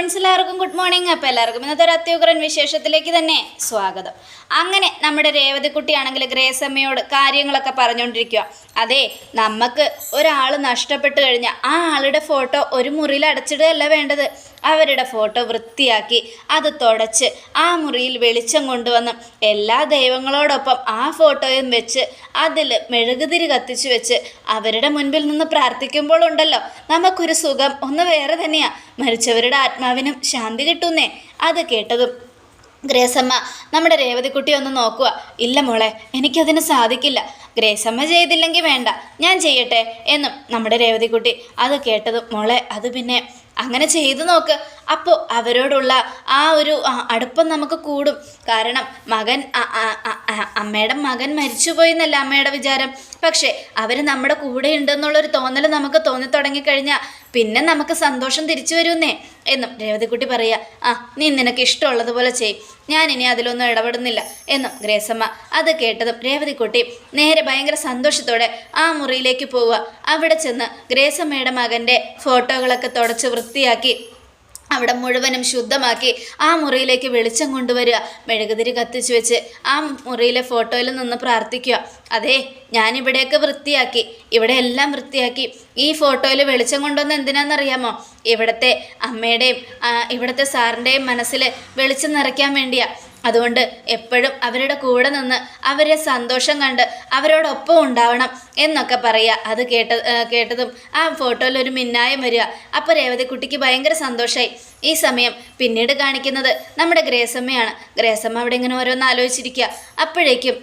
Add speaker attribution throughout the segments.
Speaker 1: Friends എല്ലാവർക്കും good morning. അപ്പോൾ എല്ലാവർക്കും ഇന്നത്തെ ഒരു അത്യുഗ്രൻ വിശേഷത്തിലേക്ക് തന്നെ സ്വാഗതം. അങ്ങനെ നമ്മുടെ രേവതിക്കുട്ടിയാണെങ്കിൽ ഗ്രേസമ്മയോട് കാര്യങ്ങളൊക്കെ പറഞ്ഞുകൊണ്ടിരിക്കുക അതെ നമുക്ക് ഒരാൾ നഷ്ടപ്പെട്ടു കഴിഞ്ഞാൽ ആ ആളുടെ ഫോട്ടോ ഒരു മുറിയിൽ അടച്ചിടുകയല്ല വേണ്ടത്. അവരുടെ ഫോട്ടോ വൃത്തിയാക്കി അത് തുടച്ച് ആ മുറിയിൽ വെളിച്ചം കൊണ്ടുവന്ന് എല്ലാ ദൈവങ്ങളോടൊപ്പം ആ ഫോട്ടോയും വെച്ച് അതിൽ മെഴുകുതിരി കത്തിച്ചു വെച്ച് അവരുടെ മുൻപിൽ നിന്ന് പ്രാർത്ഥിക്കുമ്പോൾ ഉണ്ടല്ലോ നമുക്കൊരു സുഖം ഒന്ന് വേറെ തന്നെയാ. മരിച്ചവരുടെ ആത്മാവിനും ശാന്തി കിട്ടുന്നേ അത് കേട്ടതും. ഗ്രേസമ്മ നമ്മുടെ രേവതിക്കുട്ടി ഒന്ന് നോക്കുക. ഇല്ല മോളെ എനിക്കതിന് സാധിക്കില്ല. ഗ്രേസമ്മ ചെയ്തില്ലെങ്കിൽ വേണ്ട ഞാൻ ചെയ്യട്ടെ എന്നും നമ്മുടെ രേവതിക്കുട്ടി അത് കേട്ടതും. മോളെ അത് പിന്നെ അങ്ങനെ ചെയ്തു നോക്ക്. അപ്പോൾ അവരോടുള്ള ആ ഒരു അടുപ്പം നമുക്ക് കൂടും. കാരണം മകൻ അമ്മയുടെ മകൻ മരിച്ചുപോയി എന്നല്ല അമ്മയുടെ വിചാരം. പക്ഷേ അവർ നമ്മുടെ കൂടെ ഉണ്ടെന്നുള്ളൊരു തോന്നൽ നമുക്ക് തോന്നി തുടങ്ങിക്കഴിഞ്ഞാൽ പിന്നെ നമുക്ക് സന്തോഷം തിരിച്ചു വരുന്നേ എന്നും രേവതിക്കുട്ടി പറയുക ആ നീ നിനക്ക് ഇഷ്ടമുള്ളതുപോലെ ചെയ്. ഞാൻ ഇനി അതിലൊന്നും ഇടപെടുന്നില്ല. എന്നും ഗ്രേസമ്മ അത് കേട്ടതും രേവതിക്കുട്ടി നേരെ ഭയങ്കര സന്തോഷത്തോടെ ആ മുറിയിലേക്ക് പോവുക. അവിടെ ചെന്ന് ഗ്രേസമ്മയുടെ മകന്റെ ഫോട്ടോകളൊക്കെ തുടച്ച് വൃത്തിയാക്കി അവിടെ മുഴുവനും ശുദ്ധമാക്കി ആ മുറിയിലേക്ക് വെളിച്ചം കൊണ്ടുവരിക. മെഴുകുതിരി കത്തിച്ചു വെച്ച് ആ മുറിയിലെ ഫോട്ടോയിൽ നിന്ന് പ്രാർത്ഥിക്കുക. അതെ ഞാനിവിടെയൊക്കെ വൃത്തിയാക്കി. ഇവിടെ എല്ലാം വൃത്തിയാക്കി. ഈ ഫോട്ടോയിൽ വെളിച്ചം കൊണ്ടുവന്ന് എന്തിനാണെന്നറിയാമോ? ഇവിടുത്തെ അമ്മയുടെയും ഇവിടുത്തെ സാറിന്റെയും മനസ്സിൽ വെളിച്ചം നിറയ്ക്കാൻ വേണ്ടിയാ. അതുകൊണ്ട് എപ്പോഴും അവരുടെ കൂടെ നിന്ന് അവരെ സന്തോഷം കണ്ട് അവരോടൊപ്പം ഉണ്ടാവണം എന്നൊക്കെ പറയുക. അത് കേട്ട കേട്ടതും ആ ഫോട്ടോയിൽ ഒരു മിന്നായം വരിക. അപ്പോൾ രേവതിക്കുട്ടിക്ക് ഭയങ്കര സന്തോഷമായി ഈ സമയം പിന്നീട് കാണിക്കുന്നത് നമ്മുടെ ഗ്രേസമ്മയാണ്. ഗ്രേസമ്മ അവിടെ ഇങ്ങനെ ഓരോന്ന് ആലോചിച്ചിരിക്കുക. അപ്പോഴേക്കും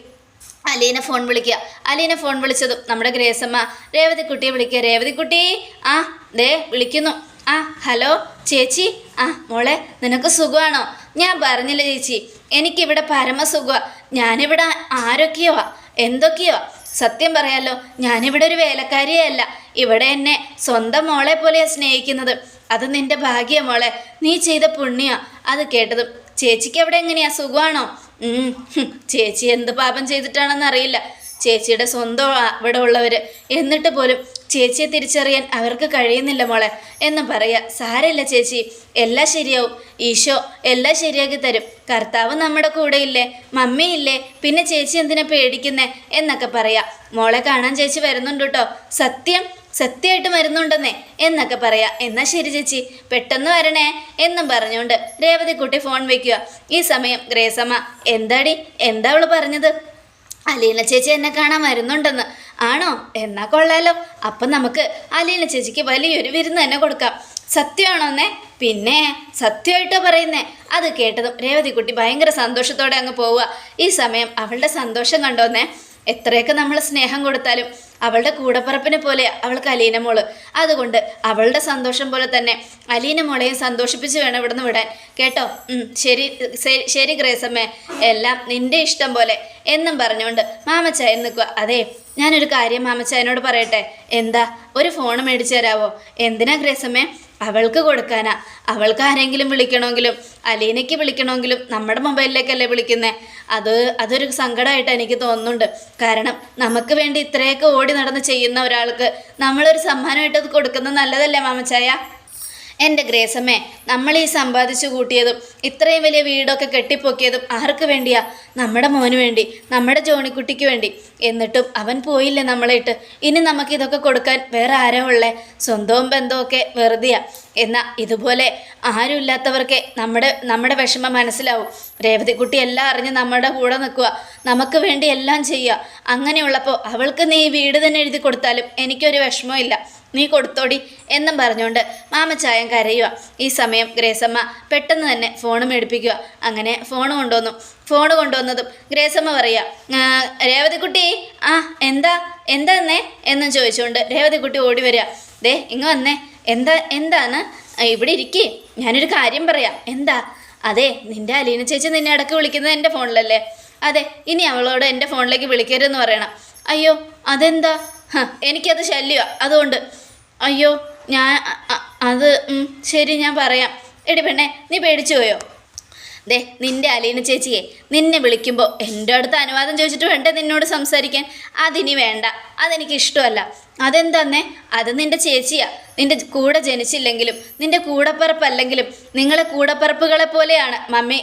Speaker 1: അലീനെ ഫോൺ വിളിക്കുക. അലീനെ ഫോൺ വിളിച്ചതും നമ്മുടെ ഗ്രേസമ്മ രേവതിക്കുട്ടിയെ വിളിക്കുക രേവതിക്കുട്ടി ആ ദേ വിളിക്കുന്നു. ആ ഹലോ ചേച്ചി ആ മോളെ നിനക്ക് സുഖമാണോ? ഞാൻ പറഞ്ഞില്ല ചേച്ചി. എനിക്കിവിടെ പരമസുഖ ഞാനിവിടെ ആരൊക്കെയോ എന്തൊക്കെയോ. സത്യം പറയാലോ ഞാനിവിടെ ഒരു വേലക്കാരിയല്ല ഇവിടെ എന്നെ സ്വന്തം മോളെ പോലെയാണ് സ്നേഹിക്കുന്നത്. അത് നിന്റെ ഭാഗ്യ മോളെ. നീ ചെയ്ത പുണ്യ. അത് കേട്ടതും. ചേച്ചിക്ക് അവിടെ എങ്ങനെയാ? സുഖമാണോ? ചേച്ചി എന്ത് പാപം ചെയ്തിട്ടാണെന്ന് അറിയില്ല. ചേച്ചിയുടെ സ്വന്തം അവിടെ ഉള്ളവർ എന്നിട്ട് പോലും ചേച്ചിയെ തിരിച്ചറിയാൻ അവർക്ക് കഴിയുന്നില്ല മോളെ എന്ന് പറയാ. സാരമില്ല ചേച്ചി. എല്ലാം ശരിയാവും. ഈശോ എല്ലാം ശരിയാക്കി തരും. കർത്താവ് നമ്മുടെ കൂടെ ഇല്ലേ? മമ്മി ഇല്ലേ? പിന്നെ ചേച്ചി എന്തിനാ പേടിക്കുന്നേ എന്നൊക്കെ പറയാ. മോളെ കാണാൻ ചേച്ചി വരുന്നുണ്ട് കേട്ടോ. സത്യം സത്യമായിട്ട് വരുന്നുണ്ടെന്നേ എന്നൊക്കെ പറയാ. എന്നാ ശരി ചേച്ചി. പെട്ടെന്ന് വരണേ എന്നും പറഞ്ഞുകൊണ്ട് രേവതിക്കുട്ടി ഫോൺ വെക്കുക. ഈ സമയം ഗ്രേസമ്മ എന്താടി? എന്താ അവൾ പറഞ്ഞത്? അലീന ചേച്ചി എന്നെ കാണാൻ വരുന്നുണ്ടെന്ന്. ആണോ? എന്നാ കൊള്ളാലോ. അപ്പം നമുക്ക് അലീന ചേച്ചിക്ക് വലിയൊരു വിരുന്ന് തന്നെ കൊടുക്കാം. സത്യമാണോന്നേ പിന്നെ സത്യമായിട്ടോ പറയുന്നേ. അത് കേട്ടതും രേവതിക്കുട്ടി ഭയങ്കര സന്തോഷത്തോടെ അങ്ങ് പോവുക. ഈ സമയം അവളുടെ സന്തോഷം കണ്ടോന്നേ എത്രയൊക്കെ നമ്മൾ സ്നേഹം കൊടുത്താലും അവളുടെ കൂടപ്പറപ്പിനെ പോലെ അവൾക്ക് അലീന മോൾ. അതുകൊണ്ട് അവളുടെ സന്തോഷം പോലെ തന്നെ അലീന മോളെയും സന്തോഷിപ്പിച്ച് വേണം ഇവിടുന്ന് വിടാൻ. കേട്ടോ? ശരി ശരി- ഗ്രേസമ്മേ. എല്ലാം നിന്റെ ഇഷ്ടം പോലെ എന്നും പറഞ്ഞുകൊണ്ട് മാമച്ചായ നിൽക്കുക. അതെ ഞാനൊരു കാര്യം മാമച്ചായനോട് പറയട്ടെ? എന്താ ഒരു ഫോൺ മേടിച്ചു തരാവോ? എന്തിനാ ഗ്രേസമ്മേ? അവൾക്ക് കൊടുക്കാനാ. അവൾക്ക് ആരെങ്കിലും വിളിക്കണമെങ്കിലും അലീനയ്ക്ക് വിളിക്കണമെങ്കിലും നമ്മുടെ മൊബൈലിലേക്കല്ലേ വിളിക്കുന്നത് അത് അതൊരു സങ്കടമായിട്ട് എനിക്ക് തോന്നുന്നുണ്ട്. കാരണം നമുക്ക് വേണ്ടി ഇത്രയൊക്കെ ഓടി നടന്ന് ചെയ്യുന്ന ഒരാൾക്ക് നമ്മളൊരു സമ്മാനമായിട്ട് അത് കൊടുക്കുന്നത് നല്ലതല്ലേ മാമച്ചായ? എന്റെ ഗ്രേസമ്മേ നമ്മൾ ഈ സമ്പാദിച്ചു കൂട്ടിയതും ഇത്രയും വലിയ വീടൊക്കെ കെട്ടിപ്പൊക്കിയതും ആർക്ക് വേണ്ടിയാ? നമ്മുടെ മോന് വേണ്ടി നമ്മുടെ ജോണിക്കുട്ടിക്ക് വേണ്ടി. എന്നിട്ടും അവൻ പോയില്ലേ നമ്മളെ ഇട്ട്? ഇനി നമുക്ക് ഇതൊക്കെ കൊടുക്കാൻ വേറെ ആരാ ഉള്ളേ? സ്വന്തവും ബന്ധമൊക്കെ വെറുതെയാ. എന്നാൽ ഇതുപോലെ ആരുമില്ലാത്തവർക്ക് നമ്മുടെ നമ്മുടെ വിഷമം മനസ്സിലാവും. രേവതിക്കുട്ടി എല്ലാം അറിഞ്ഞ് നമ്മുടെ കൂടെ നിൽക്കുക നമുക്ക് വേണ്ടി എല്ലാം ചെയ്യുക അങ്ങനെയുള്ളപ്പോൾ അവൾക്ക് നീ വീട് തന്നെ എഴുതി കൊടുത്താലും എനിക്കൊരു വിഷമവും ഇല്ല. നീ കൊടുത്തോടി എന്നും പറഞ്ഞുകൊണ്ട് മാമച്ചായം കരയുക ഈ സമയം ഗ്രേസമ്മ പെട്ടെന്ന് തന്നെ ഫോൺ മേടിപ്പിക്കുക അങ്ങനെ ഫോൺ കൊണ്ടുവന്നു. ഫോൺ കൊണ്ടുവന്നതും ഗ്രേസമ്മ പറയുക രേവതിക്കുട്ടി ആ എന്താ എന്താ എന്നേ എന്നും ചോദിച്ചുകൊണ്ട് രേവതിക്കുട്ടി ഓടി വരിക ദേ ഇങ്ങ് വന്നേ. എന്താ എന്താണ് ഇവിടെ ഇരിക്കേ. ഞാനൊരു കാര്യം പറയാം. എന്താ അതെ നിന്റെ അലീന ചേച്ചി നിന്നെ ഇടയ്ക്ക് വിളിക്കുന്നത് എന്റെ ഫോണിലല്ലേ? അതെ ഇനി അവളോട് എന്റെ ഫോണിലേക്ക് വിളിക്കരുതെന്ന് പറയണം. അയ്യോ അതെന്താ? എനിക്കത് ശല്യമാണ് അതുകൊണ്ട്. അയ്യോ ഞാൻ അത് ശരി ഞാൻ പറയാം. എടി പെണ്ണെ നീ പേടിച്ചു പോയോ? ദേ നിന്റെ അലീന ചേച്ചിയെ നിന്നെ വിളിക്കുമ്പോൾ എന്റെ അടുത്ത് അനുവാദം ചോദിച്ചിട്ട് വേണ്ടേ നിന്നോട് സംസാരിക്കാൻ അതിനി വേണ്ട. അതെനിക്ക് ഇഷ്ടമല്ല. അതെന്താന്നേ? അത് നിന്റെ ചേച്ചിയാ. നിന്റെ കൂടെ ജനിച്ചില്ലെങ്കിലും നിന്റെ കൂടപ്പിറപ്പല്ലെങ്കിലും നിങ്ങളെ കൂടപ്പിറപ്പുകളെ പോലെയാണ്. മമ്മി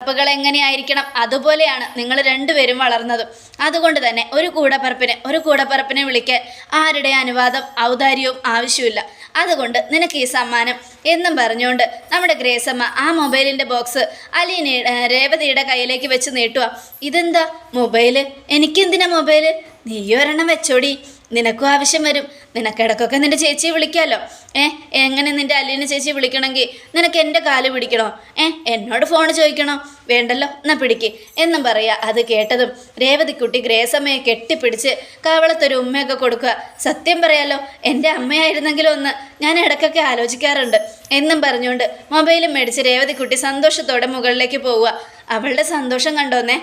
Speaker 1: പറപ്പുകൾ എങ്ങനെയായിരിക്കണം അതുപോലെയാണ് നിങ്ങൾ രണ്ടുപേരും വളർന്നത്. അതുകൊണ്ട് തന്നെ ഒരു കൂടപ്പറപ്പിനെ ഒരു കൂടപ്പറപ്പിനെ വിളിക്കാൻ ആരുടെ അനുവാദം? ഔദാര്യവും ആവശ്യമില്ല അതുകൊണ്ട് നിനക്ക് ഈ സമ്മാനം എന്നും പറഞ്ഞുകൊണ്ട് നമ്മുടെ ഗ്രേസമ്മ ആ മൊബൈലിന്റെ ബോക്സ് അലീന രേവതിയുടെ കയ്യിലേക്ക് വെച്ച് നീട്ടുക. ഇതെന്താ? മൊബൈൽ? എനിക്കെന്തിനാ മൊബൈൽ? നീ ഒരെണ്ണം വെച്ചോടി. നിനക്കും ആവശ്യം വരും. നിനക്കിടക്കൊക്കെ നിന്റെ ചേച്ചിയെ വിളിക്കാമല്ലോ ഏ എങ്ങനെ നിന്റെ അല്ലിനെ ചേച്ചി വിളിക്കണമെങ്കിൽ നിനക്ക് എന്റെ കാൽ പിടിക്കണോ? ഏ എന്നോട് ഫോൺ ചോദിക്കണോ? വേണ്ടല്ലോ എന്നാ പിടിക്ക്. എന്നും പറയുക അത് കേട്ടതും രേവതിക്കുട്ടി ഗ്രേസമ്മയെ കെട്ടിപ്പിടിച്ച് കവളത്തൊരു ഉമ്മയൊക്കെ കൊടുക്കുക. സത്യം പറയാലോ എന്റെ അമ്മയായിരുന്നെങ്കിലും ഒന്ന് ഞാൻ ഇടക്കൊക്കെ ആലോചിക്കാറുണ്ട്. എന്നും പറഞ്ഞുകൊണ്ട് മൊബൈലും മേടിച്ച് രേവതിക്കുട്ടി സന്തോഷത്തോടെ മുകളിലേക്ക് പോവുക. അവളുടെ സന്തോഷം കണ്ടോന്നേ.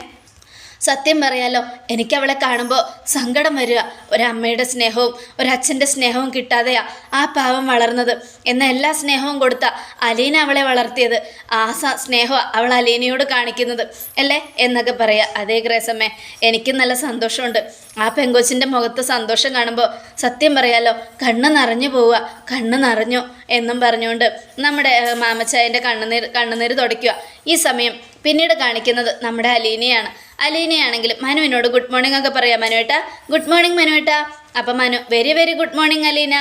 Speaker 1: സത്യം പറയാലോ എനിക്ക് അവളെ കാണുമ്പോൾ സങ്കടം വരിക. ഒരമ്മയുടെ സ്നേഹവും ഒരച്ഛന്റെ സ്നേഹവും കിട്ടാതെയാ ആ പാവം വളർന്നത്. എന്ന എല്ലാ സ്നേഹവും കൊടുത്ത അലീന അവളെ വളർത്തിയത്. ആ സ്നേഹം അവൾ അലീനയോട് കാണിക്കുന്നത്. അല്ലേ? എന്നൊക്കെ പറയുക അതേ ഗ്രേസമ്മേ എനിക്കും നല്ല സന്തോഷമുണ്ട്. ആ പെങ്കൊച്ചിന്റെ മുഖത്ത് സന്തോഷം കാണുമ്പോൾ സത്യം പറയാലോ കണ്ണ് നിറഞ്ഞു പോവുക. കണ്ണ് നിറഞ്ഞു എന്നും പറഞ്ഞുകൊണ്ട് നമ്മുടെ മാമച്ചായന്റെ കണ്ണുനീർ കണ്ണുനീർ തുടയ്ക്കുക. ഈ സമയം പിന്നീട് കാണിക്കുന്നത് നമ്മുടെ അലീനയാണ്. അലീനയാണെങ്കിൽ മനുവിനോട് ഗുഡ് മോർണിംഗ് ഒക്കെ പറയാം മനുവേട്ട. ഗുഡ് മോർണിംഗ് മനുവേട്ട. അപ്പം Manu very very good morning Aleena.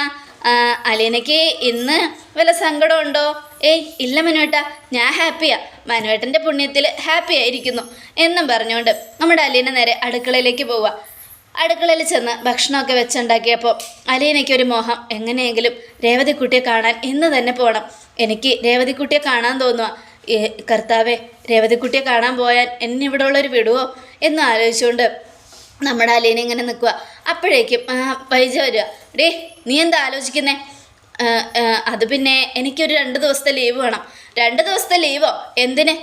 Speaker 1: അലീനയ്ക്ക് ഇന്ന് വല്ല സങ്കടമുണ്ടോ ഏയ് ഇല്ല മനുവേട്ട. ഞാൻ ഹാപ്പിയാ. മനുവേട്ടന്റെ പുണ്യത്തിൽ ഹാപ്പി ആയിരിക്കുന്നു എന്നും പറഞ്ഞുകൊണ്ട് നമ്മുടെ അലീന നേരെ അടുക്കളയിലേക്ക് പോവുക. അടുക്കളയിൽ ചെന്ന് ഭക്ഷണമൊക്കെ വെച്ചുണ്ടാക്കിയപ്പോൾ അലീനയ്ക്ക് ഒരു മോഹം. എങ്ങനെയെങ്കിലും രേവതിക്കുട്ടിയെ കാണാൻ ഇന്ന് തന്നെ പോകണം എനിക്ക് രേവതിക്കുട്ടിയെ കാണാൻ തോന്നുക കർത്താവെ രേവതിക്കുട്ടിയെ കാണാൻ പോയാൽ എന്നെ ഇവിടെ ഉള്ളൊരു വിടുവോ എന്ന് ആലോചിച്ചുകൊണ്ട് നമ്മുടെ അലീന ഇങ്ങനെ നിൽക്കുക അപ്പോഴേക്കും വൈജ വരിക. ഡേ നീ എന്താ ആലോചിക്കുന്നേ? അത് പിന്നെ എനിക്കൊരു രണ്ട് ദിവസത്തെ ലീവ് വേണം. രണ്ട് ദിവസത്തെ ലീവോ? എന്തിന്?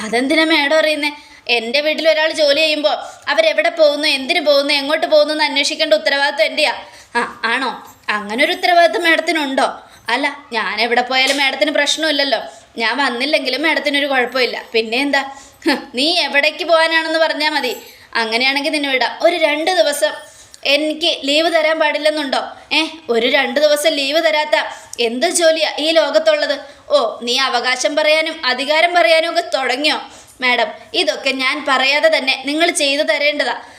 Speaker 1: അതെന്തിനാ മേഡം അറിയുന്നേ? എന്റെ വീട്ടിൽ ഒരാൾ ജോലി ചെയ്യുമ്പോൾ അവരെവിടെ പോകുന്നു എന്തിനു പോകുന്നു എങ്ങോട്ട് പോകുന്നു എന്ന് അന്വേഷിക്കേണ്ട ഉത്തരവാദിത്വം എന്റെയാ ആ ആണോ? അങ്ങനെ ഒരു ഉത്തരവാദിത്വം മേഡത്തിനുണ്ടോ? അല്ല ഞാൻ എവിടെ പോയാലും മേഡത്തിന് പ്രശ്നമില്ലല്ലോ. ഞാൻ വന്നില്ലെങ്കിലും മാഡത്തിനൊരു കുഴപ്പമില്ല. പിന്നെ എന്താ? നീ എവിടേക്ക് പോകാനാണെന്ന് പറഞ്ഞാൽ മതി. അങ്ങനെയാണെങ്കിൽ നിന്നെ വിടാം. ഒരു രണ്ട് ദിവസം എനിക്ക് ലീവ് തരാൻ പാടില്ലെന്നുണ്ടോ? ഏ ഒരു രണ്ട് ദിവസം ലീവ് തരാത്ത എന്ത് ജോലിയാ ഈ ലോകത്തുള്ളത്? ഓ നീ അവകാശം പറയാനും അധികാരം പറയാനും ഒക്കെ തുടങ്ങിയോ? മാഡം ഇതൊക്കെ ഞാൻ പറയാതെ തന്നെ നിങ്ങൾ ചെയ്തു തരേണ്ടതാ. ഹ,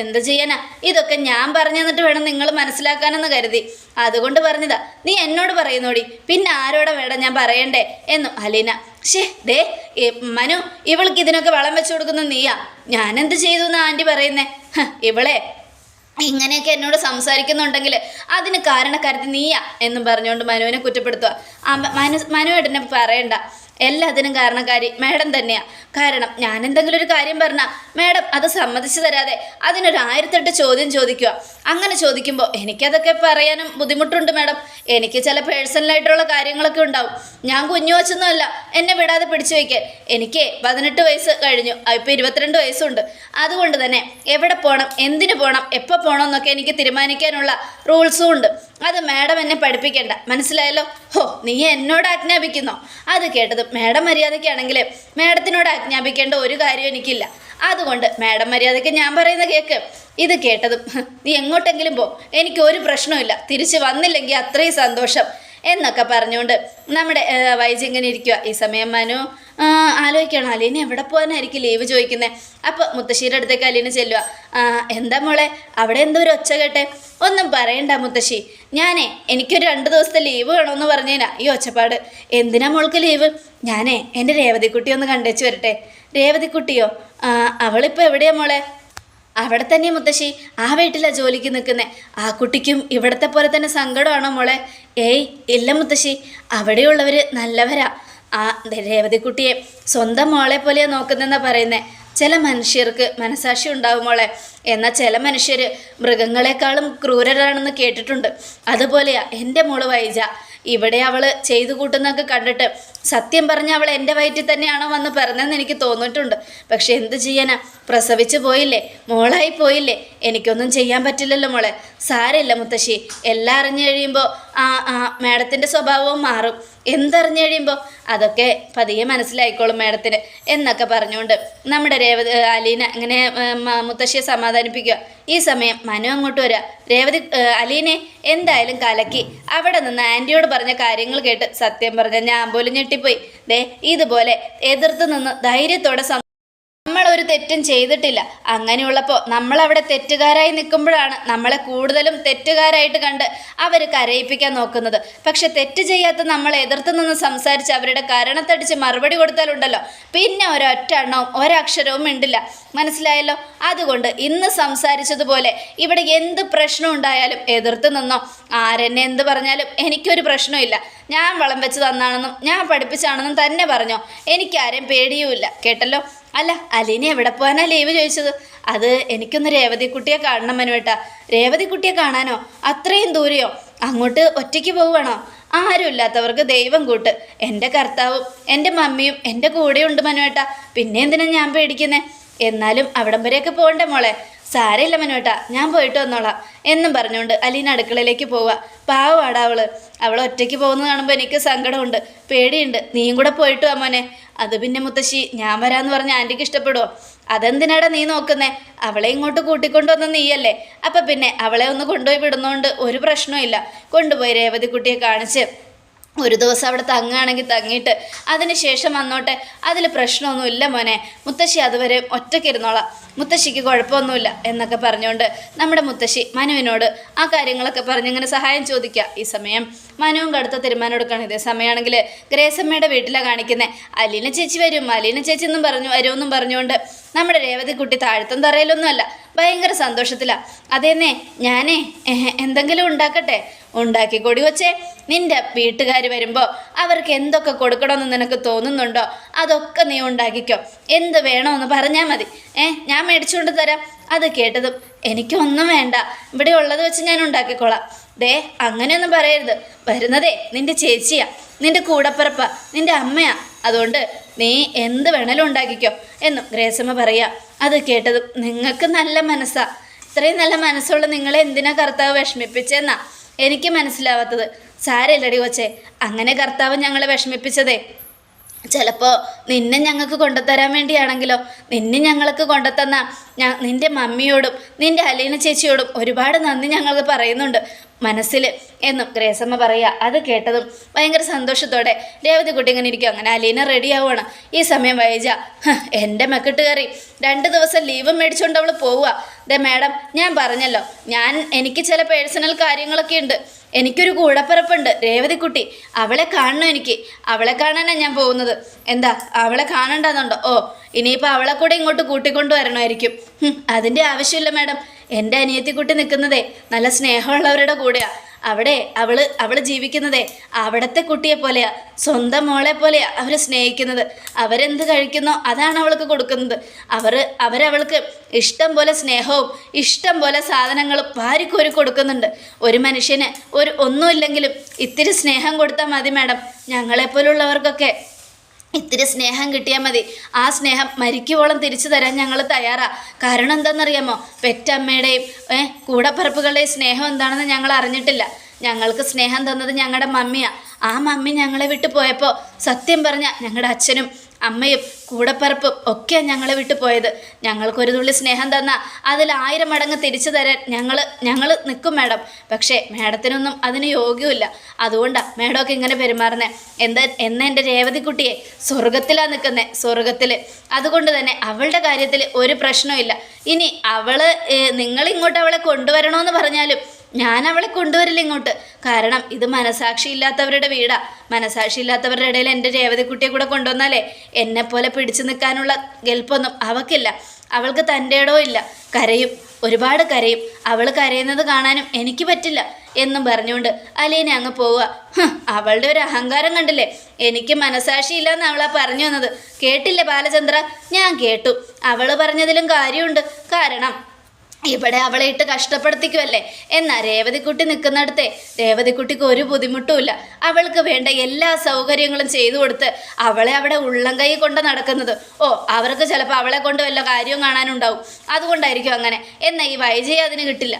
Speaker 1: എന്ത് ചെയ്യാനാ? ഇതൊക്കെ ഞാൻ പറഞ്ഞു തന്നിട്ട് വേണം നിങ്ങൾ മനസ്സിലാക്കാനെന്ന് കരുതി. അതുകൊണ്ട് പറഞ്ഞതാ നീ എന്നോട് പറയുന്നോടി? പിന്നെ ആരോടെ വേണം ഞാൻ പറയണ്ടേ? എന്നു അലീന ഷേ ദേ മനു ഇവൾക്ക് ഇതിനൊക്കെ വളം വെച്ചു കൊടുക്കുന്ന നീയാ. ഞാനെന്ത് ചെയ്തു എന്ന് ആന്റി പറയുന്നേ? ഇവളെ ഇങ്ങനെയൊക്കെ എന്നോട് സംസാരിക്കുന്നുണ്ടെങ്കിൽ അതിന് കാരണക്കാരത്തി നീയാ എന്നും പറഞ്ഞുകൊണ്ട് മനുവിനെ കുറ്റപ്പെടുത്തുക മനു മനുവേട്ടനെ പറയണ്ട. എല്ലാത്തിനും കാരണക്കാരി മാഡം തന്നെയാ. കാരണം ഞാൻ എന്തെങ്കിലും ഒരു കാര്യം പറഞ്ഞാൽ മാഡം അത് സമ്മതിച്ചു തരാതെ അതിനൊരു ആയിരത്തെട്ട് ചോദ്യം ചോദിക്കുക അങ്ങനെ ചോദിക്കുമ്പോൾ എനിക്കതൊക്കെ പറയാനും ബുദ്ധിമുട്ടുണ്ട് മാഡം. എനിക്ക് ചില പേഴ്സണലായിട്ടുള്ള കാര്യങ്ങളൊക്കെ ഉണ്ടാവും. ഞാൻ കുഞ്ഞു വച്ചൊന്നുമല്ല എന്നെ വിടാതെ പിടിച്ചു വയ്ക്കാൻ. എനിക്ക് പതിനെട്ട് വയസ്സ് കഴിഞ്ഞു. ഇപ്പോൾ ഇരുപത്തിരണ്ട് വയസ്സുണ്ട്. അതുകൊണ്ട് തന്നെ എവിടെ പോകണം എന്തിനു പോകണം എപ്പോൾ പോകണം എന്നൊക്കെ എനിക്ക് തീരുമാനിക്കാനുള്ള റൂൾസും ഉണ്ട്. അത് മാഡം എന്നെ പഠിപ്പിക്കണ്ട. മനസ്സിലായല്ലോ? ഹോ നീ എന്നോട് ആജ്ഞാപിക്കുന്നോ? അത് കേട്ടത് മാഡം മര്യാദയ്ക്കാണെങ്കിൽ മാഡത്തിനോട് ആജ്ഞാപിക്കേണ്ട ഒരു കാര്യം എനിക്കില്ല. അതുകൊണ്ട് മാഡം മര്യാദയ്ക്ക് ഞാൻ പറയുന്ന കേക്ക്. ഇത് കേട്ടതും നീ എങ്ങോട്ടെങ്കിലും പോ. എനിക്ക് ഒരു പ്രശ്നവുമില്ല. തിരിച്ച് വന്നില്ലെങ്കിൽ അത്രയും സന്തോഷം. എന്നൊക്കെ പറഞ്ഞുകൊണ്ട് നമ്മുടെ വൈജി ഇങ്ങനെ ഇരിക്കുക ഈ സമയം മനു ആലോചിക്കണം. അലീന എവിടെ പോകാനായിരിക്കും ലീവ് ചോദിക്കുന്നത് അപ്പോൾ മുത്തശ്ശിയുടെ അടുത്തേക്ക് അലീന ചെല്ലുക "ആ, എന്താ മോളെ അവിടെ എന്തോ ഒരു ഒച്ച കേട്ടെ. ഒന്നും പറയണ്ട മുത്തശ്ശി. ഞാനേ എനിക്കൊരു രണ്ട് ദിവസത്തെ ലീവ് വേണമെന്ന് പറഞ്ഞേനാ. ഈ ഒച്ചപ്പാട്. എന്തിനാ മോൾക്ക് ലീവ്? ഞാനേ എന്റെ രേവതിക്കുട്ടി ഒന്ന് കണ്ടേച്ച് വരട്ടെ. രേവതിക്കുട്ടിയോ? അവളിപ്പോൾ എവിടെയാ മോളെ? അവിടെ തന്നെ മുത്തശ്ശി. ആ വീട്ടിലാണ് ജോലിക്ക് നിൽക്കുന്നത് ആ കുട്ടിക്കും ഇവിടത്തെ പോലെ തന്നെ സങ്കടമാണോ മോളെ? ഏയ് ഇല്ല മുത്തശ്ശി. അവിടെയുള്ളവർ നല്ലവരാ. ആ രേവതിക്കുട്ടിയെ സ്വന്തം മോളെ പോലെയാണ് നോക്കുന്നതെന്നാണ് പറയുന്നത് ചില മനുഷ്യർക്ക് മനസാക്ഷി ഉണ്ടാവുമോളെ എന്നാൽ ചില മനുഷ്യർ മൃഗങ്ങളെക്കാളും ക്രൂരരാണെന്ന് കേട്ടിട്ടുണ്ട്. അതുപോലെയാ എന്റെ മോൾ വൈജ. ഇവിടെ അവൾ ചെയ്തു കൂട്ടുന്നൊക്കെ കണ്ടിട്ട് സത്യം പറഞ്ഞ അവൾ എന്റെ വയറ്റിൽ തന്നെയാണോ വന്ന് പറഞ്ഞതെന്ന് എനിക്ക് തോന്നിയിട്ടുണ്ട്. പക്ഷെ എന്ത് ചെയ്യാനാ? പ്രസവിച്ചു പോയില്ലേ? മോളായി പോയില്ലേ? എനിക്കൊന്നും ചെയ്യാൻ പറ്റില്ലല്ലോ മോളെ. സാരമില്ല മുത്തശ്ശി. എല്ലാം അറിഞ്ഞു കഴിയുമ്പോൾ ആ ആ മാഡത്തിന്റെ സ്വഭാവവും മാറും. എന്തറിഞ്ഞു കഴിയുമ്പോൾ അതൊക്കെ പതിയെ മനസ്സിലായിക്കോളും മാഡത്തിന് എന്നൊക്കെ പറഞ്ഞുകൊണ്ട് നമ്മുടെ രേവതി അലീന ഇങ്ങനെ മുത്തശ്ശിയെ സമാധാനിപ്പിക്കുക. ഈ സമയം മനു അങ്ങോട്ട് വരിക രേവതി അലീനെ എന്തായാലും കലക്കി. അവിടെ നിന്ന് ആന്റിയോട് പറഞ്ഞ കാര്യങ്ങൾ കേട്ട് സത്യം പറഞ്ഞ ഞാൻ പോലും ഞെട്ടിപ്പോയി. ദേ ഇതുപോലെ എതിർത്ത് നിന്ന് ധൈര്യത്തോടെ നമ്മൾ ഒരു തെറ്റും ചെയ്തിട്ടില്ല. അങ്ങനെയുള്ളപ്പോൾ നമ്മളവിടെ തെറ്റുകാരായി നിൽക്കുമ്പോഴാണ് നമ്മളെ കൂടുതലും തെറ്റുകാരായിട്ട് കണ്ട് അവർ കരയിപ്പിക്കാൻ നോക്കുന്നത്. പക്ഷെ തെറ്റ് ചെയ്യാത്ത നമ്മളെ എതിർത്ത് നിന്ന് സംസാരിച്ച് അവരുടെ കരണത്തടിച്ച് മറുപടി കൊടുത്താലുണ്ടല്ലോ. പിന്നെ ഒരൊറ്റ എണ്ണവും ഒരക്ഷരവും മിണ്ടില്ല. മനസ്സിലായല്ലോ? അതുകൊണ്ട് ഇന്ന് സംസാരിച്ചതുപോലെ ഇവിടെ എന്ത് പ്രശ്നം ഉണ്ടായാലും എതിർത്ത് നിന്നോ ആരെന്നെ എന്ത് പറഞ്ഞാലും എനിക്കൊരു പ്രശ്നമില്ല ഞാൻ വളം വെച്ച് തന്നാണെന്നും ഞാൻ പഠിപ്പിച്ചാണെന്നും തന്നെ പറഞ്ഞോ. എനിക്കാരെയും പേടിയുമില്ല. കേട്ടല്ലോ? അല്ല അലീനെ എവിടെ പോകാനാ ലീവ് ചോദിച്ചത്? അത് എനിക്കൊന്ന് രേവതിക്കുട്ടിയെ കാണണം മനുവേട്ടാ രേവതിക്കുട്ടിയെ കാണാനോ? അത്രയും ദൂരെയോ? അങ്ങോട്ട് ഒറ്റയ്ക്ക് പോവുകയാണോ? ആരുമില്ലാത്തവർക്ക് ദൈവം കൂട്ട്. എന്റെ കർത്താവും എന്റെ മമ്മിയും എന്റെ കൂടെയുണ്ട് മനുവേട്ട. പിന്നെ എന്തിനാ ഞാൻ പേടിക്കുന്നേ? എന്നാലും അവിടം വരെയൊക്കെ പോകണ്ടേ മോളെ? സാരമില്ല മനോട്ട ഞാൻ പോയിട്ട് വന്നോളാം. എന്നും പറഞ്ഞുകൊണ്ട് അലീന അടുക്കളയിലേക്ക് പോവുക. പാവാട അവൾ. അവൾ ഒറ്റയ്ക്ക് പോകുന്നത് കാണുമ്പോൾ എനിക്ക് സങ്കടമുണ്ട്. പേടിയുണ്ട്. നീയും കൂടെ പോയിട്ട് വാ മോനെ. അത് പിന്നെ മുത്തശ്ശി ഞാൻ വരാന്ന് പറഞ്ഞ ആന്റിക്ക് ഇഷ്ടപ്പെടുമോ അതെന്തിനാടാ നീ നോക്കുന്നേ? അവളെ ഇങ്ങോട്ട് കൂട്ടിക്കൊണ്ടുവന്ന നീയല്ലേ? അപ്പം പിന്നെ അവളെ ഒന്ന് കൊണ്ടുപോയി വിടുന്നതുകൊണ്ട് ഒരു പ്രശ്നവും കൊണ്ടുപോയി രേവതി കുട്ടിയെ കാണിച്ച് ഒരു ദിവസം അവിടെ തങ്ങുകയാണെങ്കിൽ തങ്ങിയിട്ട് അതിന് ശേഷം വന്നോട്ടെ. അതിൽ പ്രശ്നമൊന്നുമില്ല മോനെ. മുത്തശ്ശി അതുവരെ ഒറ്റയ്ക്കിരുന്നോളാം മുത്തശ്ശിക്ക് കുഴപ്പമൊന്നുമില്ല എന്നൊക്കെ പറഞ്ഞുകൊണ്ട് നമ്മുടെ മുത്തശ്ശി മനുവിനോട് ആ കാര്യങ്ങളൊക്കെ പറഞ്ഞിങ്ങനെ സഹായം ചോദിക്കുക. ഈ സമയം മനുവും കടുത്ത തീരുമാനം എടുക്കണം. ഇതേ സമയമാണെങ്കിൽ ഗ്രേസമ്മയുടെ വീട്ടിലാണ് കാണിക്കുന്നത്. അലീന ചേച്ചി വരും. അലീന ചേച്ചി എന്നും പറഞ്ഞു വരുമെന്നും പറഞ്ഞുകൊണ്ട് നമ്മുടെ രേവതി കുട്ടി താഴ്ത്തും തറയിലൊന്നുമല്ല. ഭയങ്കര സന്തോഷത്തിലാണ് അതേന്നേ ഞാനേ എന്തെങ്കിലും ഉണ്ടാക്കട്ടെ? ഉണ്ടാക്കി കൊടി. വച്ചേ നിന്റെ വീട്ടുകാർ വരുമ്പോൾ അവർക്ക് എന്തൊക്കെ കൊടുക്കണമെന്ന് നിനക്ക് തോന്നുന്നുണ്ടോ? അതൊക്കെ നീ ഉണ്ടാക്കിക്കോ. എന്ത് വേണമെന്ന് പറഞ്ഞാൽ മതി. ഏ ഞാൻ മേടിച്ചുകൊണ്ട് തരാം. അത് കേട്ടതും എനിക്കൊന്നും വേണ്ട. ഇവിടെ ഉള്ളത് വെച്ച് ഞാൻ ഉണ്ടാക്കിക്കോളാം. ദേ അങ്ങനെയൊന്നും പറയരുത്. വരുന്നതേ നിന്റെ ചേച്ചിയാ. നിന്റെ കൂടപ്പിറപ്പ നിന്റെ അമ്മയാ. അതുകൊണ്ട് നീ എന്ത് വേണേലും ഉണ്ടാക്കിക്കോ എന്നും ഗ്രേസമ്മ പറയാ. അത് കേട്ടതും നിങ്ങൾക്ക് നല്ല മനസ്സാ. ഇത്രയും നല്ല മനസ്സുള്ള നിങ്ങളെ എന്തിനാ കർത്താവ് വിഷമിപ്പിച്ചെന്നാ? എനിക്ക് മനസ്സിലാവാത്തത്. സാരമില്ലടി കൊച്ചേ അങ്ങനെ കർത്താവ് ഞങ്ങളെ വിഷമിപ്പിച്ചതേ. ചിലപ്പോൾ നിന്നെ ഞങ്ങൾക്ക് കൊണ്ടുത്തരാൻ വേണ്ടിയാണെങ്കിലോ നിന്നെ ഞങ്ങൾക്ക് കൊണ്ടുത്തന്ന നിന്റെ മമ്മിയോടും നിന്റെ അലീന ചേച്ചിയോടും ഒരുപാട് നന്ദി ഞങ്ങൾക്ക് പറയുന്നുണ്ട്. മനസ്സിൽ എന്നും ഗ്രേസമ്മ പറയുക അത് കേട്ടതും ഭയങ്കര സന്തോഷത്തോടെ രേവതി കുട്ടി ഇങ്ങനെ ഇരിക്കും. അങ്ങനെ അലീന റെഡി ആവുകയാണ് ഈ സമയം വൈജ "ഹ്, എന്റെ മെക്കിട്ട് കയറി രണ്ട് ദിവസം ലീവ് മേടിച്ചുകൊണ്ട് അവൾ പോവുക ദേ മാഡം ഞാൻ പറഞ്ഞല്ലോ ഞാൻ എനിക്ക് ചില പേഴ്സണൽ കാര്യങ്ങളൊക്കെ ഉണ്ട്. എനിക്കൊരു കൂടപ്പിറപ്പുണ്ട് രേവതിക്കുട്ടി അവളെ കാണണം എനിക്ക്. അവളെ കാണാനാണ് ഞാൻ പോകുന്നത്. എന്താ അവളെ കാണണ്ടെന്നുണ്ടോ? ഓ ഇനിയിപ്പോൾ അവളെ കൂടെ ഇങ്ങോട്ട് കൂട്ടിക്കൊണ്ടു വരണമായിരിക്കും. ഹും, അതിന്റെ ആവശ്യമില്ല മാഡം. എന്റെ അനിയത്തിക്കുട്ടി നിൽക്കുന്നതേ നല്ല സ്നേഹമുള്ളവരുടെ കൂടെയാ. അവിടെ അവൾ അവൾ ജീവിക്കുന്നതേ അവിടത്തെ കുട്ടിയെ പോലെയാ സ്വന്തം മോളെ പോലെയാ അവർ സ്നേഹിക്കുന്നത്. അവരെന്ത് കഴിക്കുന്നോ അതാണ് അവൾക്ക് കൊടുക്കുന്നത്. അവർ അവരവൾക്ക് ഇഷ്ടം പോലെ സ്നേഹവും ഇഷ്ടം പോലെ സാധനങ്ങളും ഭാര്യക്കൊരു കൊടുക്കുന്നുണ്ട്. ഒരു മനുഷ്യന് ഒരു ഒന്നുമില്ലെങ്കിലും ഇത്തിരി സ്നേഹം കൊടുത്താൽ മതി മാഡം. ഞങ്ങളെപ്പോലുള്ളവർക്കൊക്കെ ഇത്തിരി സ്നേഹം കിട്ടിയാൽ മതി. ആ സ്നേഹം മരിക്കുവോളം തിരിച്ചു തരാൻ ഞങ്ങൾ തയ്യാറാ. കാരണം എന്താണെന്നറിയാമോ പെറ്റമ്മയുടെയും ഏഹ് കൂടപ്പറപ്പുകളുടെയും സ്നേഹം എന്താണെന്ന് ഞങ്ങൾ അറിഞ്ഞിട്ടില്ല. ഞങ്ങൾക്ക് സ്നേഹം തന്നത് ഞങ്ങളുടെ മമ്മിയാണ് ആ മമ്മി ഞങ്ങളെ വിട്ടു പോയപ്പോൾ സത്യം പറഞ്ഞ ഞങ്ങളുടെ അച്ഛനും അമ്മയും കൂടപ്പറപ്പും ഒക്കെ ഞങ്ങളെ വിട്ടു പോയത്. ഞങ്ങൾക്കൊരു തുള്ളി സ്നേഹം തന്ന അതിൽ ആയിരം മടങ്ങ് തിരിച്ചു തരാൻ ഞങ്ങൾ ഞങ്ങൾ നിൽക്കും മാഡം. പക്ഷേ മാഡത്തിനൊന്നും അതിന് യോഗ്യമില്ല അതുകൊണ്ടാണ് മാഡമൊക്കെ ഇങ്ങനെ പെരുമാറുന്നത് എന്താ എന്ന എന്റെ രേവതിക്കുട്ടിയെ? സ്വർഗത്തിലാണ് നിൽക്കുന്നത് സ്വർഗത്തിൽ അതുകൊണ്ട് തന്നെ അവളുടെ കാര്യത്തിൽ ഒരു പ്രശ്നവും ഇനി അവൾ നിങ്ങളിങ്ങോട്ട് അവളെ കൊണ്ടുവരണമെന്ന് പറഞ്ഞാലും ഞാൻ അവളെ കൊണ്ടുവരില്ല ഇങ്ങോട്ട്. കാരണം ഇത് മനസാക്ഷി ഇല്ലാത്തവരുടെ വീടാ. മനസാക്ഷി ഇല്ലാത്തവരുടെ ഇടയിൽ എന്റെ രേവതിക്കുട്ടിയെ കൂടെ കൊണ്ടുവന്നാലേ എന്നെപ്പോലെ പിടിച്ചു നിൽക്കാനുള്ള ഗൽപ്പൊന്നും അവൾക്കില്ല അവൾക്ക് തന്റെ ഇടവും ഇല്ല. കരയും. ഒരുപാട് കരയും. അവൾ കരയുന്നത് കാണാനും എനിക്ക് പറ്റില്ല എന്നും പറഞ്ഞുകൊണ്ട് അലീന അങ്ങ് പോവുക. അവളുടെ ഒരു അഹങ്കാരം കണ്ടില്ലേ? എനിക്ക് മനസാക്ഷി മനസാക്ഷിയില്ലെന്ന് അവളാ പറഞ്ഞു വന്നത്. കേട്ടില്ലേ ബാലചന്ദ്ര? ഞാൻ കേട്ടു. അവൾ പറഞ്ഞതിലും കാര്യമുണ്ട്. കാരണം ഇവിടെ അവളെ ഇട്ട് കഷ്ടപ്പെടുത്തിക്കുമല്ലേ എന്നാ രേവതിക്കുട്ടി നിൽക്കുന്നിടത്തെ രേവതിക്കുട്ടിക്ക് ഒരു ബുദ്ധിമുട്ടുമില്ല. അവൾക്ക് വേണ്ട എല്ലാ സൗകര്യങ്ങളും ചെയ്തു കൊടുത്ത് അവളെ അവിടെ ഉള്ളം കൈ കൊണ്ട് നടക്കുന്നത്. ഓ അവർക്ക് ചിലപ്പോൾ അവളെ കൊണ്ട് വല്ല കാര്യവും കാണാനുണ്ടാവും. അതുകൊണ്ടായിരിക്കും അങ്ങനെ. എന്നാൽ ഈ വൈജയെ അതിന് കിട്ടില്ല.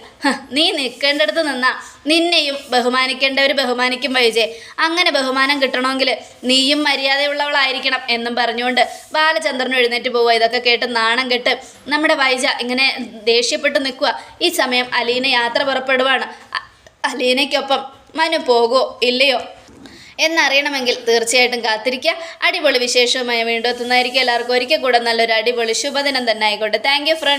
Speaker 1: നീ നിൽക്കേണ്ടടുത്ത് നിന്നാ. നിന്നെയും ബഹുമാനിക്കേണ്ടവർ ബഹുമാനിക്കും വൈജയെ അങ്ങനെ ബഹുമാനം കിട്ടണമെങ്കിൽ നീയും മര്യാദയുള്ളവളായിരിക്കണം എന്നും പറഞ്ഞുകൊണ്ട് ബാലചന്ദ്രൻ എഴുന്നേറ്റ് പോവുക. ഇതൊക്കെ കേട്ട് നാണം കെട്ട് നമ്മുടെ വൈജ ഇങ്ങനെ ദേഷ്യപ്പെട്ട് നിൽക്കുക. ഈ സമയം അലീന യാത്ര പുറപ്പെടുവാണ്. അലീനയ്ക്കൊപ്പം മനു പോകുമോ ഇല്ലയോ? എന്നറിയണമെങ്കിൽ തീർച്ചയായിട്ടും കാത്തിരിക്കുക. അടിപൊളി വിശേഷവുമായി വീണ്ടും എത്തുന്നതായിരിക്കും എല്ലാവർക്കും. ഒരിക്കൽ കൂടെ നല്ലൊരു അടിപൊളി ശുഭദിനം തന്നെ ആയിക്കോട്ടെ. Thank front